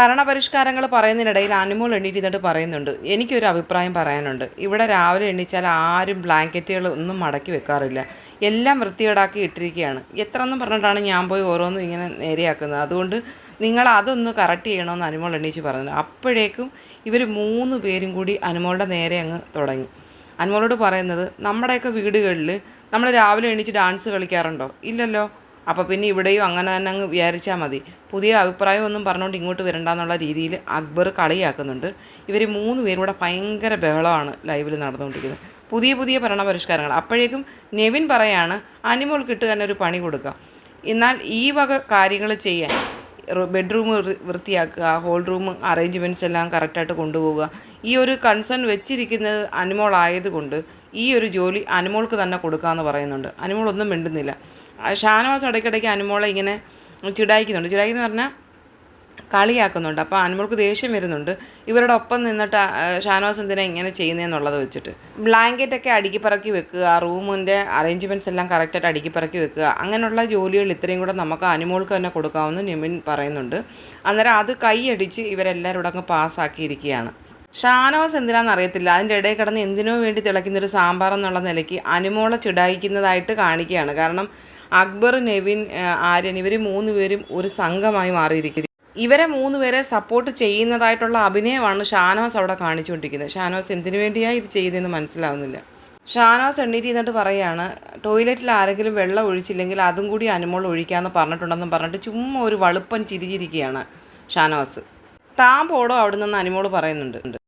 ഭരണപരിഷ്കാരങ്ങൾ പറയുന്നതിനിടയിൽ അനുമോൾ എണ്ണീറ്റ് എന്നിട്ട് പറയുന്നുണ്ട്. എനിക്കൊരു അഭിപ്രായം പറയാനുണ്ട്. ഇവിടെ രാവിലെ എണ്ണിച്ചാൽ ആരും ബ്ലാങ്കറ്റുകൾ ഒന്നും മടക്കി വെക്കാറില്ല. എല്ലാം വൃത്തികേടാക്കി ഇട്ടിരിക്കുകയാണ്. എത്ര എന്നും പറഞ്ഞിട്ടാണ് ഞാൻ പോയി ഓരോന്നും ഇങ്ങനെ നേരെയാക്കുന്നത്. അതുകൊണ്ട് നിങ്ങൾ അതൊന്ന് കറക്റ്റ് ചെയ്യണമെന്ന് അനുമോൾ എണ്ണീച്ച് പറഞ്ഞു അപ്പോഴേക്കും ഇവർ മൂന്ന് പേരും കൂടി അനുമോളുടെ നേരെ അങ്ങ് തുടങ്ങി. അനുമോളോട് പറയുന്നത് നമ്മുടെയൊക്കെ വീടുകളിൽ നമ്മൾ രാവിലെ എണീച്ച് ഡാൻസ് കളിക്കാറുണ്ടോ? ഇല്ലല്ലോ. അപ്പോൾ പിന്നെ ഇവിടെയും അങ്ങനെ തന്നെ അങ്ങ് വിചാരിച്ചാൽ മതി. പുതിയ അഭിപ്രായം ഒന്നും പറഞ്ഞുകൊണ്ട് ഇങ്ങോട്ട് വരണ്ടെന്നുള്ള രീതിയിൽ അക്ബർ കളിയാക്കുന്നുണ്ട്. ഇവർ മൂന്ന് പേരും കൂടെ ഭയങ്കര ബഹളമാണ് ലൈവിൽ നടന്നുകൊണ്ടിരിക്കുന്നത്. പുതിയ പുതിയ ഭരണപരിഷ്കാരങ്ങൾ. അപ്പോഴേക്കും നെവിൻ പറയാണ് അനിമോൾ കിട്ടുക തന്നെ ഒരു പണി കൊടുക്കുക എന്നാൽ ഈ വക കാര്യങ്ങൾ ചെയ്യാൻ ബെഡ്റൂം വൃത്തിയാക്കുക ഹോൾ റൂം അറേഞ്ച്മെന്റ്സ് എല്ലാം കറക്റ്റായിട്ട് കൊണ്ടുപോവുക. ഈ ഒരു കൺസേൺ വെച്ചിരിക്കുന്നത് അനുമോൾ ആയതുകൊണ്ട് ഈ ഒരു ജോലി അനുമോൾക്ക് തന്നെ കൊടുക്കാമെന്ന് പറയുന്നുണ്ട്. അനുമോൾ ഒന്നും മിണ്ടുന്നില്ല. ഷാനവാസ് ഇടയ്ക്കിടയ്ക്ക് അനുമോളെ ഇങ്ങനെ ചിടായിക്കുന്നുണ്ട്. ചിടായിന്ന് പറഞ്ഞാൽ കളിയാക്കുന്നുണ്ട്. അപ്പോൾ അനുമോൾക്ക് ദേഷ്യം വരുന്നുണ്ട്. ഇവരുടെ ഒപ്പം നിന്നിട്ട് ഷാനവാസ് എന്തിനാ ഇങ്ങനെ ചെയ്യുന്നതെന്നുള്ളത് വെച്ചിട്ട്. ബ്ലാങ്കറ്റൊക്കെ അടുക്കിപ്പറക്കി വെക്കുക റൂമിന്റെ അറേഞ്ച്മെന്റ്സ് എല്ലാം കറക്റ്റായിട്ട് അടുക്കിപ്പറക്കി വെക്കുക അങ്ങനെയുള്ള ജോലികൾ ഇത്രയും കൂടെ നമുക്ക് അനുമോൾക്ക് തന്നെ കൊടുക്കാമെന്ന് നിമിൻ പറയുന്നുണ്ട്. അന്നേരം അത് കൈയടിച്ച് ഇവരെല്ലാവരും കൂടെ അങ്ങ് പാസ്സാക്കിയിരിക്കുകയാണ് ഷാനവാസ് എന്തിനാണെന്ന് അറിയത്തില്ല. അതിന്റെ ഇടയിൽ കിടന്ന് എന്തിനോ വേണ്ടി തിളയ്ക്കുന്നൊരു സാമ്പാർ എന്നുള്ള നിലയ്ക്ക് അനുമോളെ ചിടായിക്കുന്നതായിട്ട് കാണിക്കുകയാണ്. കാരണം അക്ബർ നെവിൻ ആര്യൻ ഇവർ മൂന്ന് പേരും ഒരു സംഘമായി മാറിയിരിക്കുന്നു. ഇവരെ മൂന്ന് പേരെ സപ്പോർട്ട് ചെയ്യുന്നതായിട്ടുള്ള അഭിനയമാണ് ഷാനവാസ് അവിടെ കാണിച്ചുകൊണ്ടിരിക്കുന്നത്. ഷാനവാസ് എന്തിനു വേണ്ടിയാണ് ഇത് ചെയ്തതെന്ന് മനസ്സിലാവുന്നില്ല. ഷാനവാസ് എണ്ണീറ്റ് ചെയ്തിട്ട് പറയാണ് ടോയ്ലറ്റിൽ ആരെങ്കിലും വെള്ളം ഒഴിച്ചില്ലെങ്കിൽ അതും കൂടി അനുമോൾ ഒഴിക്കാമെന്ന് പറഞ്ഞിട്ടുണ്ടെന്നും പറഞ്ഞിട്ട് ചുമ്മാ ഒരു വളുപ്പൻ ചിരിച്ചിരിക്കുകയാണ് ഷാനവാസ്. താൻ പോടോ അവിടെ നിന്ന് അനുമോൾ പറയുന്നുണ്ട്.